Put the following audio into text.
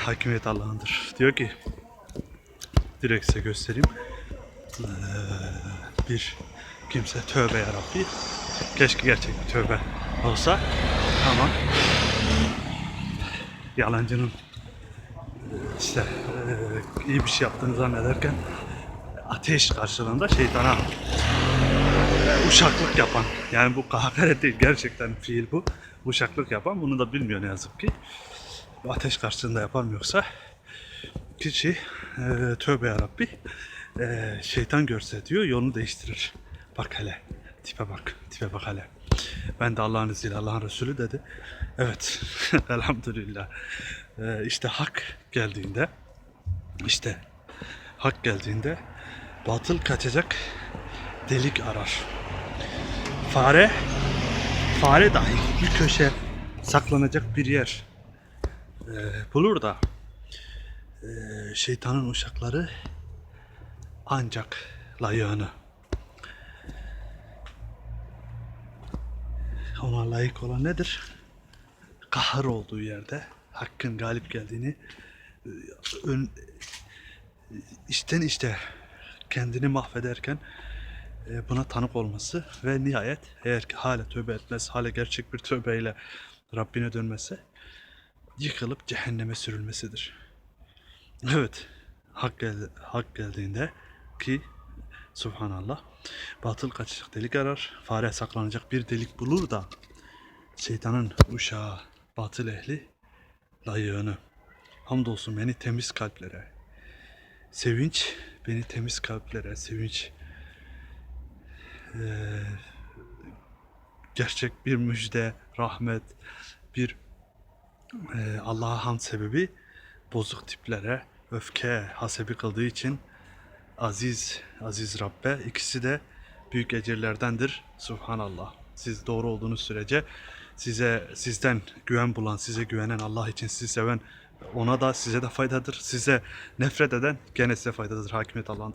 hakimiyet Allah'ındır. Diyor ki direkt size göstereyim. Ee, bir kimse tövbe ya Rabbi. Keşke gerçek bir tövbe olsa ama yalancının işte e, iyi bir şey yaptığını zannederken ateş karşılığında şeytana e, uşaklık yapan yani bu hakaret değil gerçekten fiil bu uşaklık yapan bunu da bilmiyor ne yazık ki ateş karşılığında yapar mı yoksa? Kişi e, tövbe yarabbi. E, şeytan görse diyor yolunu değiştirir. Bak hele tipe bak tipe bak hele. Ben de Allah'ın izniyle Allah'ın Resulü dedi. Evet elhamdülillah. E, işte hak geldiğinde işte hak geldiğinde batıl kaçacak delik arar. Fare fare dahi bir köşe saklanacak bir yer e, bulur da e, şeytanın uşakları ancak layığını ona layık olan nedir? Kahır olduğu yerde hakkın galip geldiğini e, ön, içten işte kendini mahvederken buna tanık olması ve nihayet eğer ki hala tövbe etmez, hala gerçek bir tövbeyle Rabbine dönmesi yıkılıp cehenneme sürülmesidir. Evet, hak, geldi, hak geldiğinde ki Subhanallah batıl kaçacak delik arar, fare saklanacak bir delik bulur da şeytanın uşağı, batıl ehli layığını hamdolsun beni temiz kalplere, Sevinç beni temiz kalplere, sevinç eee, gerçek bir müjde, rahmet, bir eee, Allah'a hamd sebebi bozuk tiplere öfke hasebi kıldığı için aziz, aziz Rabbe ikisi de büyük ecirlerdendir. Subhanallah. Siz doğru olduğunuz sürece size sizden güven bulan, size güvenen Allah için sizi seven ona da size de faydadır. Size nefret eden gene size faydadır. Hakimiyet Allah'ındır.